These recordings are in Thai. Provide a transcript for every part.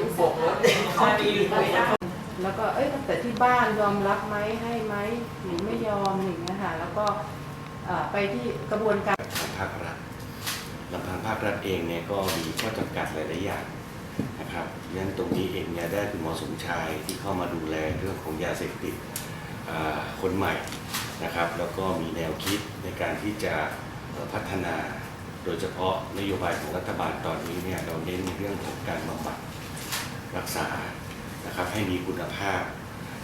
ยุโบกรถเขาดีไม่ได้แล้วก็เอ้ยแต่ที่บ้านยอมรับไหมให้ไหมหรือไม่ยอมอย่างเงี้ยค่ะแล้วก็ไปที่กระบวนการทางภาครัฐลำพังภาครัฐเองเนี่ยก็มีข้อจำกัดหลายๆอย่างนะครับดังนั้นตรงนี้เองเนี่ยได้คุณหมอสมชายที่เข้ามาดูแลเรื่องของยาเสพติดคนใหม่นะครับ แล้วก็มีแนวคิดในการที่จะพัฒนา โดยเฉพาะนโยบายของรัฐบาลตอนนี้เนี่ยเราเน้นในเรื่องของการบำบัด รักษานะครับให้มีคุณภาพ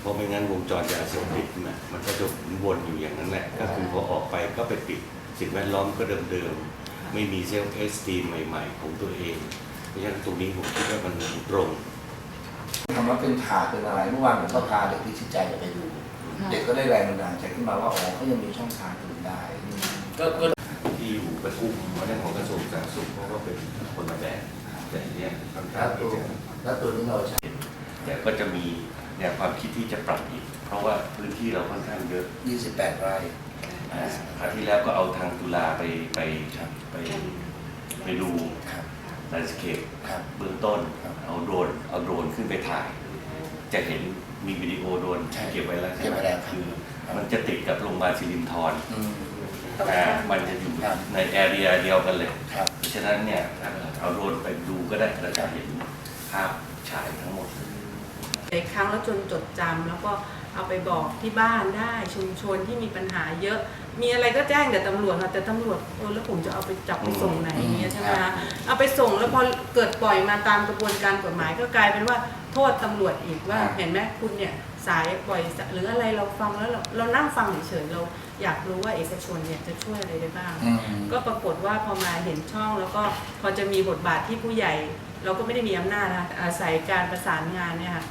เพราะไม่งั้นวงจรยาเสพติดเนี่ยมันก็จะหมุนวนอยู่อย่างนั้นแหละ ก็คือพอออกไปก็ไปติดสิ่งแวดล้อมก็เดิมๆ ไม่มีเซลฟ์เอสตีมใหม่ๆ ของตัวเอง เพราะฉะนั้นตรงนี้ผมคิดว่ามันตรงทำว่าเป็นถาดเป็นอะไรเมื่อวานผมก็พาเด็กที่ชิดใจไปดู เด็กก็ได้แรงบันดาลใจขึ้นมาว่าอ๋อเขายังมีช่องทางอื่นได้ก็ก็ที่อยู่ประชุมเรื่องของกระทรวงสาธารณสุขเพราะว่าเป็นคนละแบบ แต่อันเนี้ยค่อนข้าแล้งวตัที่วจะแล้วตัวนี้เราใช้ แต่ก็จะมีแนวความคิดที่จะปรับอีก เพราะว่าพื้นที่เราค่อนข้างเยอะ28 ไร่อ่าคราวที่แล้วก็เอาทางตุลาไปไปไปไปดูครับแลนด์สเคป ครับ เบื้องต้นครับเอาโดรนเอาโดรนขึ้นไปถ่าย จะเห็นมีวิดีโอโดรนใช่เก็บไว้แล้วเก็บไว้แล้วครับ คือมันจะติดกับโรงพยาบาลศิรินทรอืม อ่ามันจะอยู่ครับ ในแอเรียเดียวกันเลย ครับเพราะ ฉะนั้นเนี่ยเอาโดรนไปดูก็ได้เราจะเห็นภาพฉายทั้งหมดหลายครั้งแล้วจนจดจำแล้วก็เอาไปบอกที่บ้านได้ชุมชนที่มีปัญหาเยอะ มีอะไรก็แจ้งแต่ตำรวจค่ะแต่ตำรวจเออแล้วผมจะเอาไปจับไปส่งไหนอย่างเงี้ยใช่ไหมคะเอาไปส่งแล้วพอเกิดปล่อยมาตามกระบวนการกฎหมายก็กลายเป็นว่า ทษตำรวจอีกว่าครับเห็นไหมคุณเนี่ยสายปล่อยหรืออะไรเราฟังแล้วเราเรานั่งฟังเฉยๆเราอยากรู้ว่าเอกชนเนี่ยจะช่วยอะไรได้บ้าง อืม ก็ปรากฏว่าพอมาเห็นช่องแล้วก็พอจะมีบทบาทที่ผู้ใหญ่ เราก็ไม่ได้มีอำนาจนะคะอาศัยการประสานงานเนี่ยค่ะ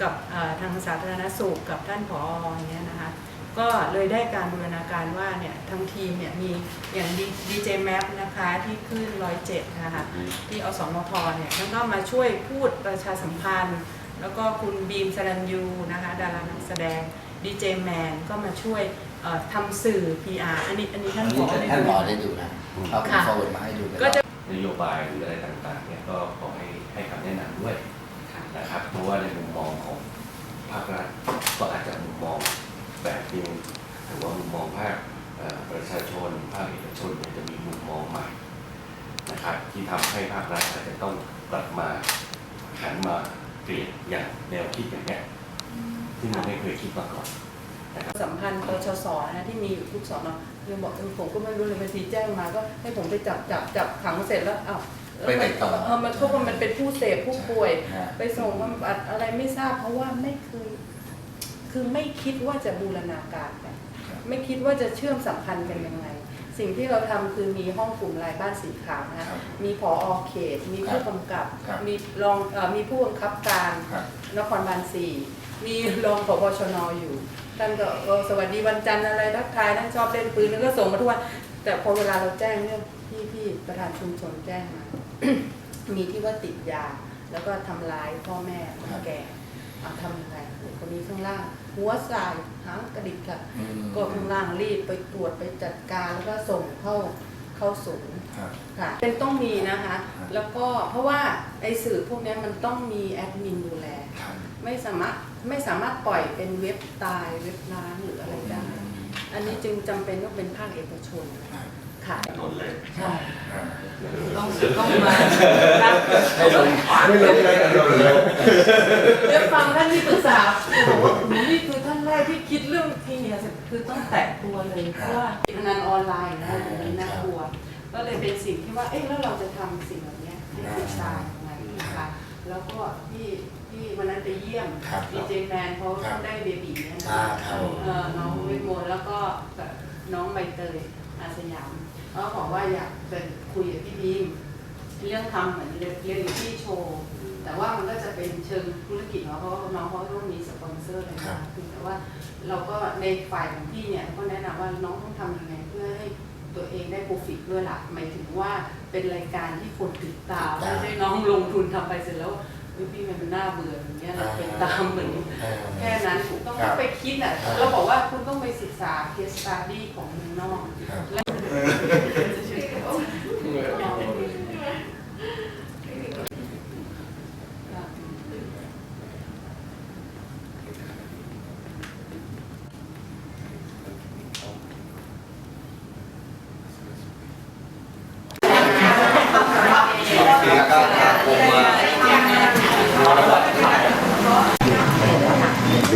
กับเอ่อทางสาธารณสุขกับท่านผออย่างเงี้ยนะคะ ก็เลยได้การบูรณาการว่าเนี่ยทั้งทีมเนี่ยมีอย่างดีเจแมปนะคะที่ขึ้นร้อยเจ็ดนะคะที่อสมทเนี่ยแล้วก็มาช่วยพูดประชาสัมพันธ์ แล้วก็คุณบีมสรัญยูนะคะดารานักแสดงดีเจแมนก็มาช่วยเอ่อทำสื่อ PR อันนี้อันนี้อัท่านนนี้ผอได้ท่านดูหมอได้ดูนะเอาเป็นค่ะ forward มาให้ดูเลยก็จะนโยบายหรืออะไรต่างๆเนี่ยก็ขอให้ให้คำแนะนำด้วยนะครับเพราะว่าในมุมมองของภาครัฐก็อาจจะมุมมอง แบบนึงหรือว่ามุมมองภาคเอ่อประชาชนภาคเอกชนเนี่ยจะมีมุมมองใหม่นะครับที่ทำให้ภาครัฐอาจจะต้องกลับมาหันมาเปลี่ยนอย่างแนวคิดอย่างเนี้ยที่มันไม่เคยคิดมาก่อนสัมพันธ์ปชสนะที่มีอยู่ทุกสอนอคือบอกเออผมก็ไม่รู้เลยบางทีแจ้งมาก็ให้ผมไปจับจับจับขังเสร็จแล้วอ้าวแล้วไปไหนต่อเออมันเพราะว่ามันเป็นผู้เสพผู้ป่วยฮะไปส่งบำบัดอะไรไม่ทราบเพราะว่าไม่เคย คือไม่คิดว่าจะบูรณาการกันไม่คิดว่าจะเชื่อมสัมพันธ์กันยังไง สิ่งที่เราทำคือมีห้องกลุ่มรายบ้านสีขาวนะครัคะบมีผอเขต มีผู้กำกับครับมีรองเอ่อมีผู้บังคับการครับนครบาลสี่มีรองผบชนอยู่ท่านก็เออสวัสดีวันจันทร์อะไรทักทายท่านชอบเล่นปืนแล้วก็ส่งมาทุกวันแต่พอเวลาเราแจ้งเรื่องที่ที่ประธานชุมชนแจ้งมามีที่ว่าติดยาแล้วก็ทำร้ายพ่อแม่คนแก่เอาทำยังไงเด็กคนนี้ข้างล่าง หัวสายหางกระดิกค่ะ อืมก็ข้างล่างรีบไปตรวจไปจัดการแล้วก็ส่งเข้าเข้าศูนย์ครับ ค่ะเป็นต้องมีนะคะ ครับ แล้วก็เพราะว่าไอ้สื่อพวกเนี้ยมันต้องมีแอดมินดูแล ครับไม่สามารถไม่สามารถปล่อยเป็นเว็บตายเว็บล้างหรืออะไรได้ อันนี้จึงจำเป็นต้องเป็นภาคเอกชนครับค่ะนนเลยใช่อ่าต้องต้องมารับให้ลงไม่ลงเลยกันเลยเดี๋ยวฟังท่านที่ปรึกษาบอกว่าโอ้โหนี่ แตะตัวเลยเพราะว่าพนันออนไลน์นะอย่างนี้น่ากลัว ก็เลยเป็นสิ่งที่ว่าเอ๊ะแล้วเราจะทำสิ่งแบบเนี้ยให้ศึกษายังไงนะคะแล้วก็ที่ที่วันนั้นไปเยี่ยมครับดีเจแมนเขาครับได้เบบีเนี่ยนะอ่าคะครับเอ่อน้องวิโมลแล้วก็น้องใบเตยอาสยามเขาบอกว่าอยากจะคุยกับพี่บีม เรื่องทำเหมือนเรียนที่โชว์ แต่ว่ามันก็จะเป็นเชิงธุรกิจเนาะเพราะว่าน้องเขาต้องมีสปอนเซอร์อะไรครัมาบคือแต่ว่าเราก็ในฝ่ายของพี่เนี่ยก็แนะนำว่าน้องต้องทำยังไงเพื่อให้ตัวเองได้โปรฟิตด้วยล่ะหมายถึงว่าเป็นรายการที่คนติดตามไม่ใช่น้องลงทุนทำไปเสร็จแล้วเฮ้ยพี่มันน่าเบื่ออย่างเงี้ยเราเป็นตามเหมือนเออแค่นั้นคุณต้องครับไปคิดอะครับเราบอกว่าคุณต้องไปศึกษา case study ของเมืองนอกครับแล้ว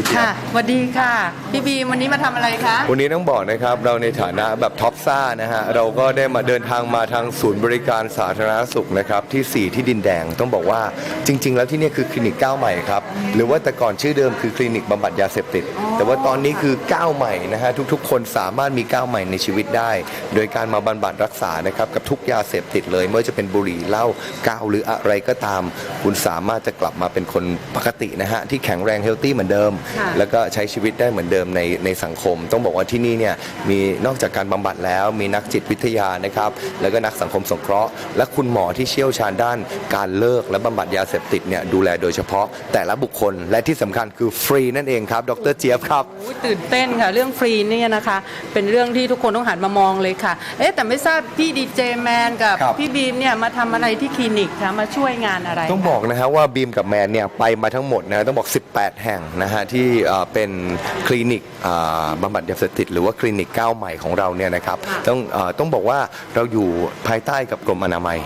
เจี๊ยบ ค่ะสวัสดีค่ะ พี่บีมวันนี้มาทำอะไรคะ วันนี้ต้องบอกนะครับเราในฐานะแบบท็อปซ่านะฮะเราก็ได้มาเดินทางมาทางศูนย์บริการสาธารณสุขนะครับที่ 4 ที่ดินแดงต้องบอกว่าจริง ๆ แล้วที่นี่คือคลินิกก้าวใหม่ครับ หรือว่าแต่ก่อนชื่อเดิมคือคลินิกบำบัดยาเสพติด แต่ว่าตอนนี้คือก้าวใหม่นะฮะทุกๆ คนสามารถมีก้าวใหม่ในชีวิตได้ โดยการมาบำบัดรักษานะครับกับทุกยาเสพติดเลยไม่ว่าจะเป็นบุหรี่เหล้ากาวหรืออะไรก็ตาม คุณสามารถจะกลับมาเป็นคนปกตินะฮะที่แข็งแรงเฮลตี้เหมือนเดิม ค่ะแล้วก็ใช้ชีวิตได้เหมือนเดิมในในสังคม ต้องบอกว่าที่นี่เนี่ยมีนอกจากการบำบัดแล้วมีนักจิตวิทยานะครับแล้วก็นักสังคมสงเคราะห์ และคุณหมอที่เชี่ยวชาญด้านการเลิกและบำบัดยาเสพติดเนี่ยดูแลโดยเฉพาะแต่ละบุคคล และที่สำคัญคือฟรีนั่นเองครับ ดรเจี๊ยบครับอุ๊ยตื่นเต้นค่ะ เรื่องฟรีเนี่ยนะคะ เป็นเรื่องที่ทุกคนต้องหันมามองเลยค่ะ เอ๊ะแต่ไม่ทราบพี่ดีเจแมนกับครับ พี่บีมเนี่ยมาทำอะไรที่คลินิกคะมาช่วยงานอะไรต้องบอกนะฮะว่าบีมกับแมนเนี่ยไปมาทั้งหมดนะต้องบอก 18 แห่งนะฮะที่เอ่อเป็นคลินิกอ่าบำบัดยาเสพติดหรือว่าคลินิกก้าวใหม่ของเราเนี่ยนะครับค่ะต้องเอ่อต้องบอกว่าเราอยู่ภายใต้กับกรมอนามัย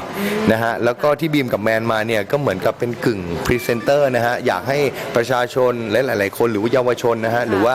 นะฮะแล้วก็ที่บีมกับแมนมาเนี่ยก็เหมือนกับเป็นกึ่งพรีเซนเตอร์นะฮะอยากให้ประชาชนและหลาย ๆ คนหรือว่าเยาวชนนะฮะหรือว่า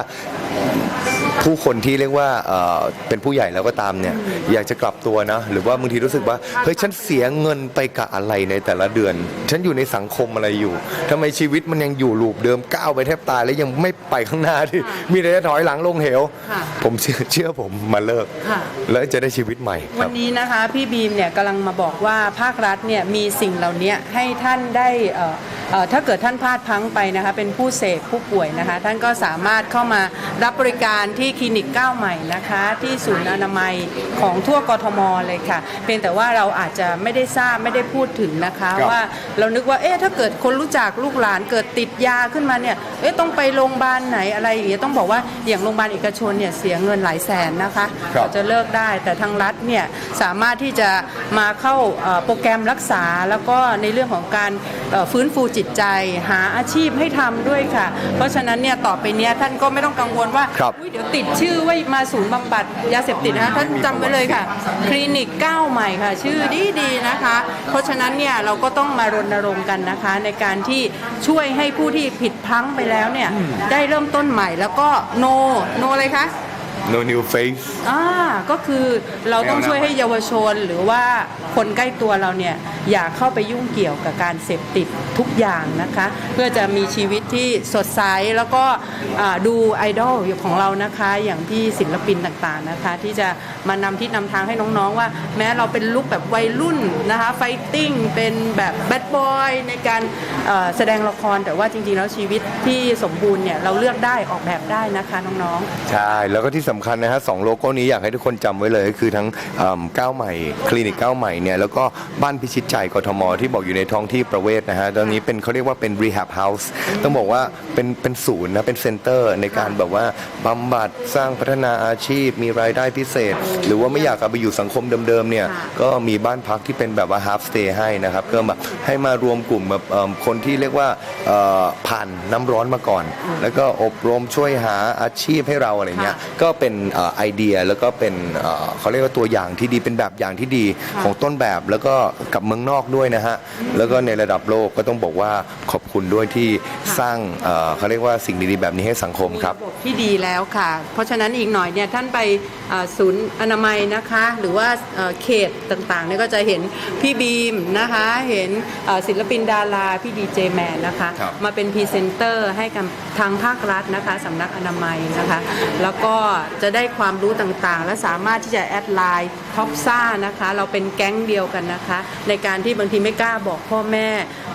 ผู้คนที่เรียกว่าเอ่อเป็นผู้ใหญ่แล้วก็ตามเนี่ยอยากจะกลับตัวนะหรือว่าบางทีรู้สึกว่าเฮ้ยฉันเสียเงินไปกับอะไรในแต่ละเดือน ฉันอยู่ในสังคมอะไรอยู่ทำไมชีวิตมันยังอยู่ลูปเดิมก้าวไปแทบตายแล้วยังไม่ไปข้างหน้าที่มีแต่จะถอยหลังลงเหว ค่ะ ผมเชื่อเชื่อผมมาเลิก ค่ะ แล้วจะได้ชีวิตใหม่ควัรันบ นี้นะคะพี่บีมเนี่ยกำลังมาบอกว่าภาครัฐเนี่ยมีสิ่งเหล่านี้ให้ท่านได้เอ่อเอ่อถ้าเกิดท่านพลาดพลั้งไปนะคะเป็นผู้เสพผู้ป่วยนะคะท่านก็สามารถเข้ามารับบริการที่คลินิกก้าวใหม่นะคะ ที่ศูนย์อนามัยของทั่วกทมเลยค่ะ เพียงแต่ว่าเราอาจจะไม่ได้ทราบไม่ได้พูดถึงนะคะครับว่าเรานึกว่าเอ๊ะถ้าเกิดคนรู้จักลูกหลานเกิดติดยาขึ้นมาเนี่ยเอ๊ะต้องไปโรงพยาบาลไหนอะไรอย่างเงี้ยต้องบอกว่าอย่างโรงพยาบาลเอกชนเนี่ยเสียเงินหลายแสนนะคะครับกว่าจะจะเลิกได้แต่ทางรัฐเนี่ยสามารถที่จะมาเข้าเอ่อโปรแกรมรักษา แล้วก็ในเรื่องของการเอ่อฟื้นฟูจิตใจ หาอาชีพให้ทำด้วยค่ะ เพราะฉะนั้นเนี่ยต่อไปเนี้ยท่านก็ไม่ต้องกังวลว่าครับอุ๊ยเดี๋ยวติดชื่อว่ามาศูนย์บำบัดยาเสพติดนะคะท่านจำไว้เลยค่ะ คลินิกก้าวใหม่ค่ะ ชื่อดีดีๆนะคะ เพราะฉะนั้นเนี่ยเราก็ต้องมารณรงค์กันนะคะ ในการที่ช่วยให้ผู้ที่ผิดพลั้งไปแล้วเนี่ยได้เริ่มต้นใหม่แล้วก็โนโนอะไรคะ no new face อ่าก็คือเราต้องช่วยให้เยาวชนหรือว่าคนใกล้ตัวเราเนี่ยอย่าเข้าไปยุ่งเกี่ยวกับการเสพติดทุกอย่างนะคะ เพื่อจะมีชีวิตที่สดใสแล้วก็อ่าดูไอดอลของเรานะคะ อย่างพี่ศิลปินต่างๆนะคะ ที่จะมานำทิศนำทางให้น้องๆว่า แม้เราเป็นลุคแบบวัยรุ่นนะคะไฟติ้งเป็นแบบแบดบอยในการแสดงละครแต่ว่าจริงๆแล้วชีวิตที่สมบูรณ์เนี่ยเราเลือกได้ออกแบบได้นะคะน้องๆ ใช่ แล้วก็ที่สำคัญนะฮะสองโลโก้นี้อยากให้ทุกคนจำไว้เลยก็คือทั้งเก้าวใหม่คลินิกก้าวใหม่เนี่ยแล้วก็บ้านพิชิตใจกทมที่บอกอยู่ในท้องที่ประเวศนะฮะตอนนี้เป็นเขาเรียกว่าเป็น rehab house ต้องบอกว่าเป็นเป็นศูนย์นะเป็นเซ็นเตอร์ในการแบบว่าบำบัดสร้างพัฒนาอาชีพ มีรายได้พิเศษหรือว่าไม่อยากกลับไปอยู่สังคมเดิมๆเนี่ยค่ะก็มีบ้านพักที่เป็นแบบว่า half stay ให้นะครับก็แบบให้มารวมกลุ่มแบบเอิ่มคนที่เรียกว่าเอ่อผ่านน้ำร้อนมาก่อน แล้วก็อบรมช่วยหาอาชีพให้เราอะไรเงี้ยค่ะก็เป็นเอ่อไอเดียแล้วก็เป็นเอ่อเขาเรียกว่าตัวอย่างที่ดีเป็นแบบอย่างที่ดีค่ะของต้นแบบแล้วก็กับเมืองนอกด้วยนะฮะแล้วก็ในระดับโลกก็ต้องบอกว่าขอบคุณด้วยที่สร้างเอ่อเขาเรียกว่าสิ่งดีๆแบบนี้ให้สังคมครับ มีระบบที่ดีแล้วค่ะ เพราะฉะนั้นอีกหน่อยเนี่ยท่านไปเอ่อศูนย์อนามัยนะคะ หรือว่าเอ่อเขตต่างๆเนี่ยก็จะเห็นพี่บีมนะคะ เห็นเอ่อศิลปินดารา พี่ดีเจแมนนะคะครับมาเป็นพรีเซนเตอร์ให้กับทางภาครัฐนะคะสำนักอนามัยนะคะ แล้วก็จะได้ความรู้ต่างๆ และสามารถที่จะแอดไลน์ท็อปซ่านะคะ เราเป็นแก๊งเดียวกันนะคะ ในการที่บางทีไม่กล้าบอกพ่อแม่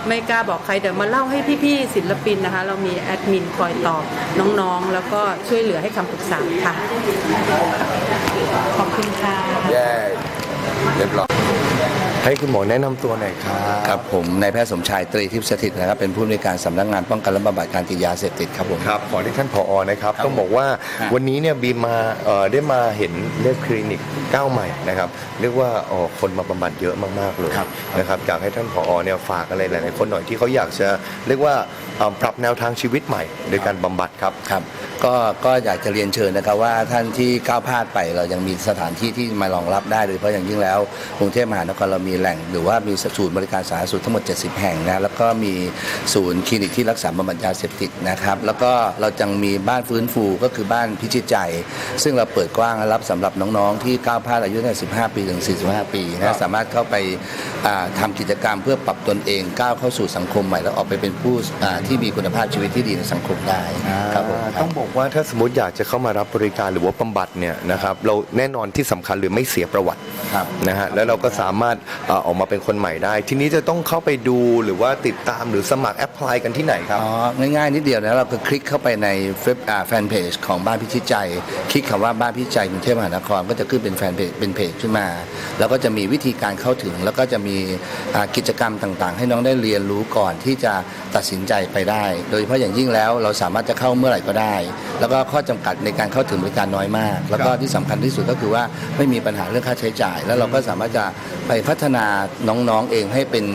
ไม่กล้าบอกใครแต่มาเล่าให้พี่ๆศิลปินนะคะ เรามีแอดมินคอยตอบน้องๆ แล้วก็ช่วยเหลือให้คำปรึกษาค่ะ ให้คุณหมอแนะนำตัวหน่อยครับ ครับผมนายแพทย์สมชายตรีทิพย์สถิตนะครับเป็นผู้อำนวยการสำนักงานป้องกันและบำบัดการติดยาเสพติดครับผม ครับขอที่ท่านผอนะครับ ครับต้องบอกว่าครับ วันนี้เนี่ยบีมมาเอ่อได้มาเห็นเรียกคลินิกก้าวใหม่นะครับเรียกว่าเอ่อคนมาบำบัดเยอะมากๆเลยครับนะครับอยากให้ท่านผอเนี่ยฝากอะไรหลายๆคนหน่อยที่เขาอยากจะเรียกว่าเอ่อ ปรับแนวทางชีวิตใหม่โดยการบำบัดครับครับ ก็ก็อยากจะเรียนเชิญนะครับว่าท่านที่ก้าวพลาดไปเรายังมีสถานที่ที่มารองรับได้โดยเฉพาะอย่างยิ่งแล้วกรุงเทพมหานครเรามีแหล่ง หรือว่ามีศูนย์บริการสาธารณสุขทั้งหมด 70 แห่งนะแล้วก็มีศูนย์คลินิกที่รักษาบำบัดยาเสพติดนะครับแล้วก็เราจังมีบ้านฟื้นฟูก็คือบ้านพิชิตใจ ซึ่งเราเปิดกว้างรับสำหรับน้องๆ ที่ก้าวพลาดอายุตั้งแต่15 ปีถึง 45 ปีนะสามารถเข้าไปอ่าทำากิจกรรมเพื่อปรับตนเองก้าวเข้าสู่สังคมใหม่แล้วออกไปเป็นผู้อ่าที่มีคุณภาพชีวิตที่ดีในสังคมได้ครับผมต้องบอกว่าถ้าสมมติอยากจะเข้ามารับบริการหรือว่าบำบัดเนี่ยนะครับเราแน่นอนที่สำคัญหรือไม่เสียประวัติครับ นะฮะแล้วเราก็สามารถเอ่อออกมาเป็นคนใหม่ได้ ทีนี้จะต้องเข้าไปดูหรือว่าติดตามหรือสมัครแอปพลายกันที่ไหนครับ อ๋อ ง่ายๆ นิดเดียวนะเราก็คลิกเข้าไปในเฟซอ่าแฟนเพจของบ้านพิชิตใจ คลิกคำว่าบ้านพิชิตใจกรุงเทพมหานครก็จะขึ้นเป็นแฟนเพจเป็นเพจขึ้นมา แล้วก็จะมีวิธีการเข้าถึง แล้วก็จะมีอ่ากิจกรรมต่างๆ ให้น้องได้เรียนรู้ก่อนที่จะตัดสินใจไปได้ โดยเฉพาะอย่างยิ่งแล้วเราสามารถจะเข้าเมื่อไหร่ก็ได้ แล้วก็ข้อจำกัดในการเข้าถึงบริการน้อยมาก แล้วก็ที่สำคัญที่สุดก็คือว่าไม่มีปัญหาเรื่องค่าใช้จ่าย แล้วเราก็สามารถจะไปพัฒนาน้องๆเองให้เป็น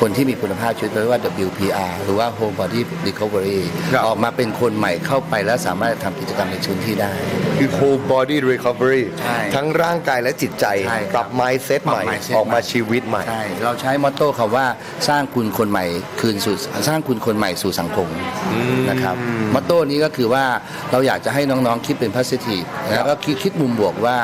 คนที่มีคุณภาพชีวิตเรียกว่า WPR หรือว่า Whole Body Recovery ครับออกมาเป็นคนใหม่เข้าไปแล้วสามารถทำกิจกรรมในพื้นที่ได้ คือ whole body recovery ใช่ทั้งร่างกายและจิตใจใช่ครับปรับ mindset ใหม่ปรับ mindset ออกมาชีวิตใหม่ใช่เราใช้มอตโต้คำว่าสร้างคุณคนใหม่คืนสู่สร้างคุณคนใหม่สู่สังคมนะครับมอตโต้นี้ก็คือว่าเราอยากจะให้น้องๆคิดเป็น positive แล้วก็คิดคิดมุมบวกว่า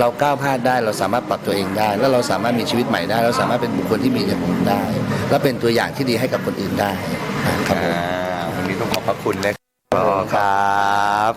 เราก้าวพลาดได้เราสามารถปรับตัวเองได้ แล้วเราสามารถมีชีวิตใหม่ได้ เราสามารถเป็นบุคคลที่มีอย่างอื่นได้ และเป็นตัวอย่างที่ดีให้กับคนอื่นได้ครับผมอ่าวันนี้ต้องขอบพระคุณนะครับครับ